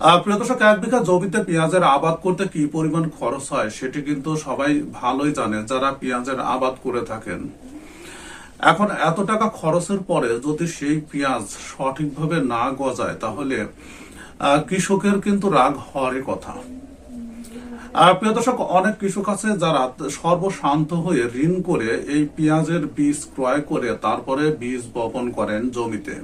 প্রিয় দর্শক, এক বিঘা জমিতে পেঁয়াজের আবাদ করতে কি পরিমাণ খরচ হয় সেটি কিন্তু সবাই ভালোই জানে যারা পেঁয়াজের আবাদ করে থাকেন। এখন এত টাকা খরচের পরে যদি সেই পেঁয়াজ সঠিকভাবে না গজায়, তাহলে কৃষকের কিন্তু রাগ হওয়ারই কথা। প্রিয় দর্শক, অনেক কৃষক আছে যারা সর্বশান্ত হয়ে ঋণ করে এই পেঁয়াজের বীজ ক্রয় করে তারপরে বীজ বপন করেন জমিতে।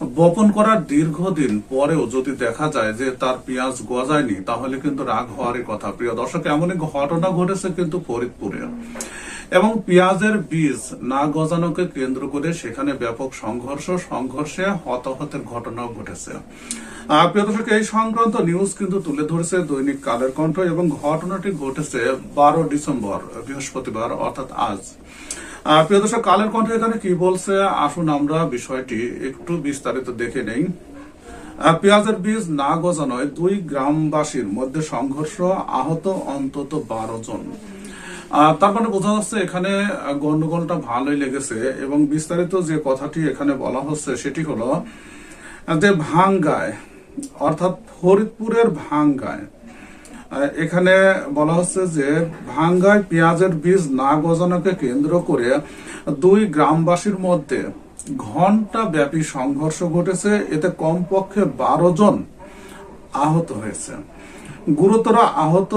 বপন করার দীর্ঘদিন পরেও যদি দেখা যায় যে তার পেঁয়াজ গজায়নি, তাহলে কিন্তু রাগ হওয়ারই কথা। প্রিয় দর্শক এমনই ঘটনা ঘটেছে কিন্তু ফরিদপুরে। এবং পেঁয়াজের বীজ না গজানোকে কেন্দ্র করে সেখানে ব্যাপক সংঘর্ষ, সংঘর্ষে হতাহতের ঘটনাও ঘটেছে। প্রিয় দর্শক, এই সংক্রান্ত নিউজ কিন্তু তুলে ধরেছে দৈনিক কালের কণ্ঠ এবং ঘটনাটি ঘটেছে বারো ডিসেম্বর, বৃহস্পতিবার, অর্থাৎ আজ। প্রিয় দর্শক, কালের কণ্ঠ এখানে কি বলছে? আসুন আমরা বিষয়টি একটু বিস্তারিত দেখে নেই। পেঁয়াজের বীজ না গজানোয় দুই গ্রামবাসীর মধ্যে সংঘর্ষ আহত অন্তত বারো জন। তার মানে বোঝা যাচ্ছে এখানে গন্ডগোলটা ভালোই লেগেছে এবং বিস্তারিত যে কথাটি এখানে বলা হচ্ছে সেটি হলো যে ভাঙ্গায়, অর্থাৎ ফরিদপুরের ভাঙ্গায় এখানে বলা হচ্ছে যে ভাঙ্গায় পেঁয়াজের বীজ না গজানোকে কেন্দ্র করে দুই গ্রামবাসীর মধ্যে ঘণ্টা ব্যাপী সংঘর্ষ ঘটেছে। এতে কমপক্ষে বারো জন আহত হয়েছে। গুরুতর আহত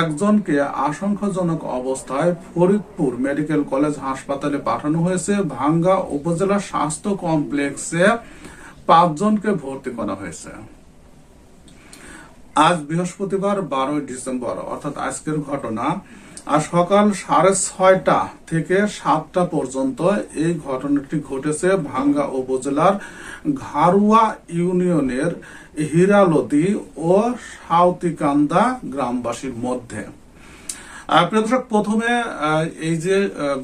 একজনকে আশঙ্কাজনক অবস্থায় ফরিদপুর মেডিকেল কলেজ হাসপাতালে পাঠানো হয়েছে। ভাঙ্গা উপজেলা স্বাস্থ্য কমপ্লেক্সে পাঁচজনকে ভর্তি করা হয়েছে। আজ বৃহস্পতিবার বারোই ডিসেম্বর, অর্থাৎ আজকের ঘটনা। আর সকাল সাড়ে ছয়টা থেকে সাতটা পর্যন্ত এই ঘটনাটি ঘটেছে ভাঙ্গা উপজেলার ঘারুয়া ইউনিয়নের হিরালতি ও সাউতিকান্দা গ্রামবাসীর মধ্যে। আহ, প্রিয় দর্শক প্রথমে এই যে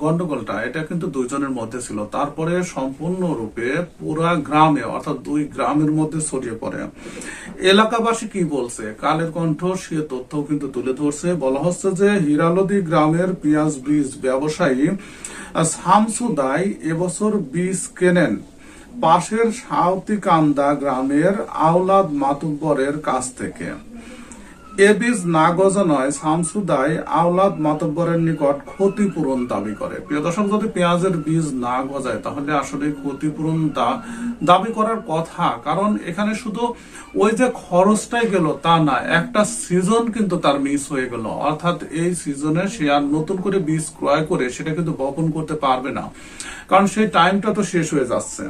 গন্ডগোলটা এটা কিন্তু দুইজনের মধ্যে ছিল। তারপরে সম্পূর্ণরূপে পুরা গ্রামে অর্থাৎ দুই গ্রামের মধ্যে ছড়িয়ে পড়ে। এলাকাবাসী কি বলছে? কালের কণ্ঠ সে তথ্য কিন্তু তুলে ধরছে। বলা হচ্ছে যে হিরালদি গ্রামের পেঁয়াজ বীজ ব্যবসায়ী শামসু দাই এবছর বীজ কেনেন। পাশের সাউতিকান্দা গ্রামের আওলাদ মাতুব্বরের কাছ থেকে। এ বীজ না গজানোয় আওলাদ মাতব্বরের নিকট ক্ষতিপূরণ দাবি করে। প্রিয় দর্শক, যদি পেঁয়াজের বীজ না গজায়, তাহলে আসলে ক্ষতিপূরণ দাবি করার কথা। কারণ এখানে শুধু ওই যে খরচটাই গেল তা না, একটা সিজন কিন্তু তার মিস হয়ে গেল। অর্থাৎ এই সিজনে সে আর নতুন করে বীজ ক্রয় করে সেটা কিন্তু বপন করতে পারবে না। কারণ সেই টাইমটা তো শেষ হয়ে যাচ্ছে।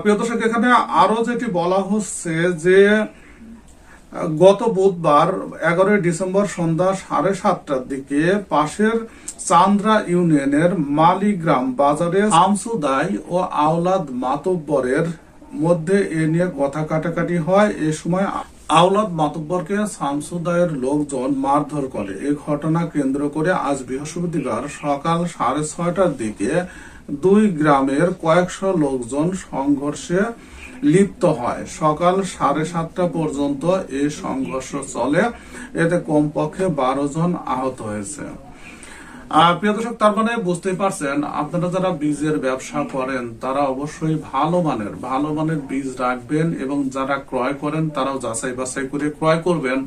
প্রিয় দর্শক, এখানে আরও যেটি বলা হচ্ছে যে গত বুধবার এগারোই ডিসেম্বর সন্ধ্যা সাড়ে সাতটার দিকে পাশের চান্দ্রা ইউনিয়নের মালিগ্রাম বাজারে শামসুদাই ও আওলাদ মাতব্বরের মধ্যে এ নিয়ে কথা কাটাকাটি হয়। এ সময় আওলাদ মাতব্বরকে শামসুদায়ের লোকজন মারধর করে। এ ঘটনা কেন্দ্র করে আজ বৃহস্পতিবার সকাল সাড়ে ছয়টার দিকে দুই গ্রামের কয়েকশো লোকজন সংঘর্ষে লিপ্ত হয়। সকাল সাড়ে সাতটা পর্যন্ত এই সংঘর্ষ চলে। এতে কমপক্ষে বারো জন আহত হয়েছে। প্রিয় দর্শক তার মানে বুঝতেই পারছেন, আপনারা যারা বীজের ব্যবসা করেন, তারা অবশ্যই ভালো মানের ভালো মানের বীজ রাখবেন এবং যারা ক্রয় করেন, তারাও যাচাই বাছাই করে ক্রয় করবেন।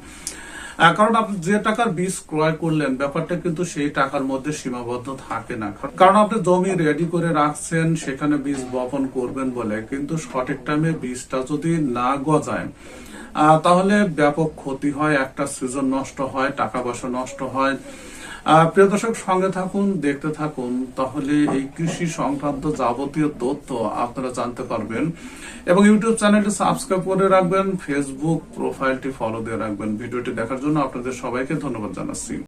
কারণ আপনি যে টাকার বীজ ক্রয় করলেন, ব্যাপারটা কিন্তু সেই টাকার মধ্যে সীমাবদ্ধ থাকে না। কারণ আপনি জমি রেডি করে রাখছেন, সেখানে বীজ বপন করবেন বলে, কিন্তু সঠিক টাইমে বীজটা যদি না গজায় তাহলে ব্যাপক ক্ষতি হয়, একটা সিজন নষ্ট হয়, টাকা পয়সা নষ্ট হয়। প্রিয় দর্শক, সঙ্গে থাকুন, দেখতে থাকুন। তাহলে এই কৃষি সংক্রান্ত যাবতীয় তথ্য আপনারা জানতে পারবেন। এবং ইউটিউব চ্যানেলটি সাবস্ক্রাইব করে রাখবেন, ফেসবুক প্রোফাইলটি ফলো দিয়ে রাখবেন। ভিডিওটি দেখার জন্য আপনাদের সবাইকে ধন্যবাদ জানাচ্ছি।